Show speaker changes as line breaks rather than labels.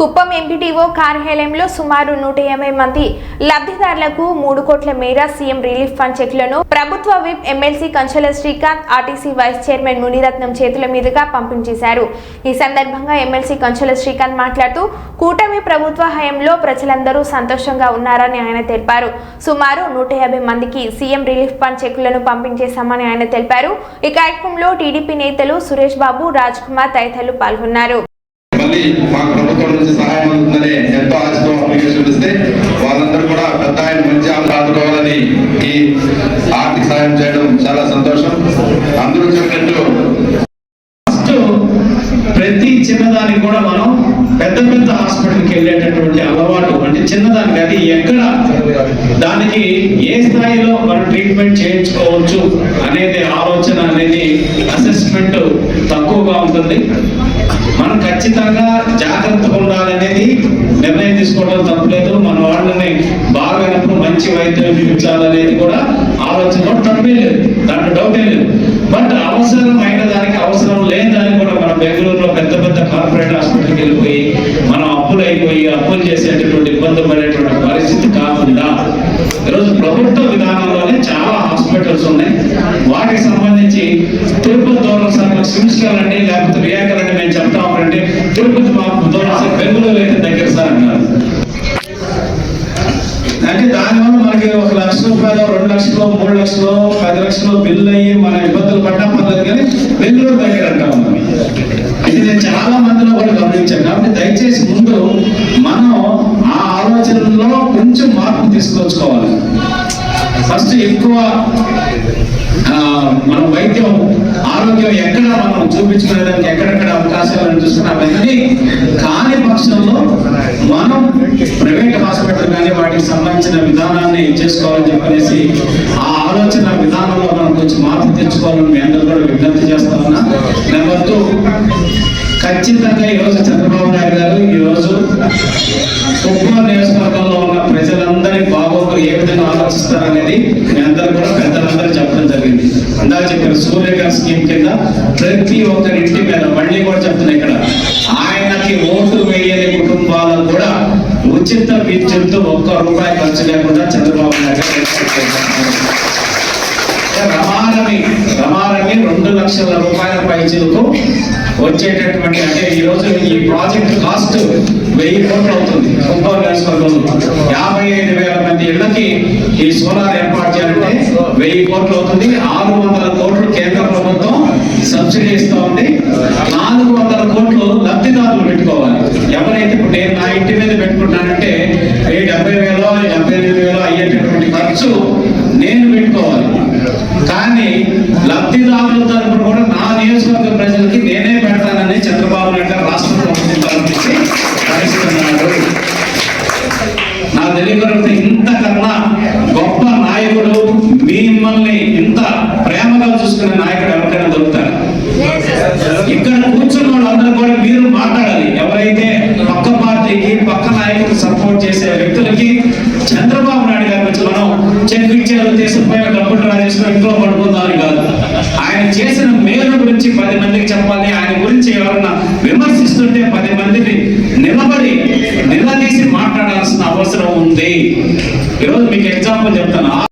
Kuppam MPTO కార్యాలయంలో సుమారు నూట యాభై మంది లబ్ధిదారులకు మూడు కోట్ల మేర సీఎం రిలీఫ్ ఫండ్ చెక్లను ప్రభుత్వ whip MLC Kanchela Srikanth RTC vice chairman Muniratnam చేతుల మీదుగా పంపిణీ చేశారు. ఈ సందర్భంగా ఎమ్మెల్సీ కంచెల శ్రీకాంత్ మాట్లాడుతూ కూటమి ప్రభుత్వ హయాంలో ప్రజలందరూ సంతోషంగా ఉన్నారని ఆయన తెలిపారు. సుమారు నూట యాభై మందికి సీఎం రిలీఫ్ ఫండ్ చెక్కులను పంపించేశామని ఆయన తెలిపారు. ఈ కార్యక్రమంలో టీడీపీ నేతలు సురేష్ బాబు రాజ్ కుమార్ తదితరులు పాల్గొన్నారు.
మళ్ళీ మాకు ప్రభుత్వం నుంచి సహాయం అందుతుందని ఎంతో ఆశతో అప్లికేషన్ ఇస్తే వాళ్ళందరూ కూడా పెద్ద ఆయన మంచి ఆదుకోవాలని ఈ ఆర్థిక సహాయం చేయడం చాలా సంతోషం. అందరూ చెప్పినట్టు
ఫస్ట్ ప్రతి చిన్నదానికి కూడా మనం పెద్ద పెద్ద హాస్పిటల్కి వెళ్ళేటటువంటి అలవాటు అంటే చిన్నదానికి అది ఎక్కడ దానికి ఏ స్థాయిలో మనం ట్రీట్మెంట్ చేయించుకోవచ్చు అనేది ఆలోచన అనేది అసెస్మెంట్ తక్కువగా ఉంటుంది. తీసుకోవడం తప్పలేదు. మన వాళ్ళని బాగానప్పుడు మంచి వైద్యం చూపించాలనేది కూడా ఆలోచన తప్పే లేదు. దాంట్లో డౌటే లేదు. బట్ అవసరమైన దానికి అవసరం లేని దానికి కూడా మనం బెంగళూరులో పెద్ద పెద్ద కార్పొరేట్ హాస్పిటల్కి వెళ్ళిపోయి మనం అప్పులు అయిపోయి అప్పులు చేసేటటువంటి ఇబ్బంది పడేటువంటి పరిస్థితి కాకుండా ఈరోజు ప్రభుత్వ విధానంలోనే చాలా హాస్పిటల్స్ ఉన్నాయి. వాటికి సంబంధించి తిరుపతి దూరం సార్ సిమ్స్ వెళ్ళండి లేకపోతే వివేకాలండి మేము చెప్తామంటే తిరుపతి మాకు దూరం సార్ బెంగళూరు అయితే దగ్గర సార్ అన్నారు అంటే దానివల్ల మనకి ఒక లక్ష రూపాయలు రెండు లక్షలు మూడు లక్షలు పది లక్షలు బిల్లు అయ్యి మన ఇబ్బందులు పడ్డా పర్లేదు కానీ బెంగళూరు దగ్గర అంటాం మనం ఇది నేను చాలా మందిలో కూడా గమనించాను. కాబట్టి దయచేసి ముందు మనం ఆ ఆలోచనలో కొంచెం మార్పు తీసుకొచ్చుకోవాలి ఫస్ట్ ఎక్కువ మనం వైద్యం ఆరోగ్యం ఎక్కడ మనం చూపించుకునేదానికి ఎక్కడెక్కడ అవకాశాలను చూస్తున్నాం అవన్నీ కాని పక్షంలో మనం ప్రైవేట్ హాస్పిటల్ కానీ వాటికి విధానాన్ని చేసుకోవాలని చెప్పనేసి ఆ ఆలోచన విధానంలో మనం కొంచెం మార్పు తెచ్చుకోవాలని మీ అందరూ కూడా విజ్ఞప్తి చేస్తా ఉన్నా. నెంబర్ టూ ఖచ్చితంగా ఈరోజు చంద్రబాబు నాయుడు గారు ఈరోజు కుప్పం నియోజకవర్గంలో ఉన్న ప్రజలందరి బాగోగులు ఏ విధంగా ఆలోచిస్తారనేది మీ అందరూ కూడా పెద్దలందరూ చెప్పడం జరిగింది. అందాక చెప్పిన సూర్యగా స్కీమ్ కింద ప్రతి ఒక్కరి ఇంటి మీద మళ్ళీ కూడా చెప్తున్నా ఇక్కడ ఉచిత విద్యుత్ ఒక్క రూపాయి ఖర్చు లేకుండా చంద్రబాబు నాయుడు రమారమి రమారమి రెండు లక్షల రూపాయల పైచులకు వచ్చేటటువంటి అంటే ఈ రోజు ఈ ప్రాజెక్ట్ కాస్ట్ వెయ్యి కోట్లు అవుతుంది కుప్పం నియోజకవర్గంలో యాభై ఐదు వేల మంది ఇళ్ళకి ఈ సోలార్ ఏర్పాటు చేయాలంటే వెయ్యి కోట్లు అవుతుంది ఆరు వందల కోట్లు కేంద్ర ప్రభుత్వం సబ్సిడీ ఇస్తా ఉంది నాలుగు వందల కోట్లు లబ్ధిదారులు పెట్టుకోవాలి ఎవరైతే ఇప్పుడు నేను నా ఇంటి మీద పెట్టుకుంటానంటే ఏ డెబ్బై వేలో డెబ్బై ఎనిమిది వేలో అయ్యేటటువంటి ఖర్చు నేను పెట్టుకోవాలి కానీ లబ్ధిదారుల తరపున కూడా నా నియోజకవర్గ ప్రజలకి నేనే పెడతానని చంద్రబాబు నాయుడు గారు రాష్ట్ర ప్రభుత్వం తరపు నుంచి నా తెలియకుండా ఇంతకన్నా గొప్ప నాయకుడు మిమ్మల్ని ఇంత ప్రేమగా చూసుకునే నాయకుడు ఎవరికైనా దొరుకుతారు? ఇక్కడ కూర్చున్న వాళ్ళందరూ కూడా మీరు మాట్లాడాలి. ఎవరైతే పక్క పార్టీకి పక్క నాయకుడు సపోర్ట్ చేసే వ్యక్తులకి చంద్రబాబు నాయుడు గారి నుంచి మనం చెక్ ఇచ్చారు తీసుకుపోయి డబ్బులు రాజేసుకుని ఇంట్లో పడుకుందామని కాదు ఆయన చేసిన మేలు గురించి పది మందికి చెప్పాలి ఆయన గురించి ఎవరన్నా విమర్శిస్తుంటే పది నిలబడి నిలదీసి మాట్లాడాల్సిన అవసరం ఉంది. ఈరోజు మీకు ఎగ్జాంపుల్ చెప్తాను.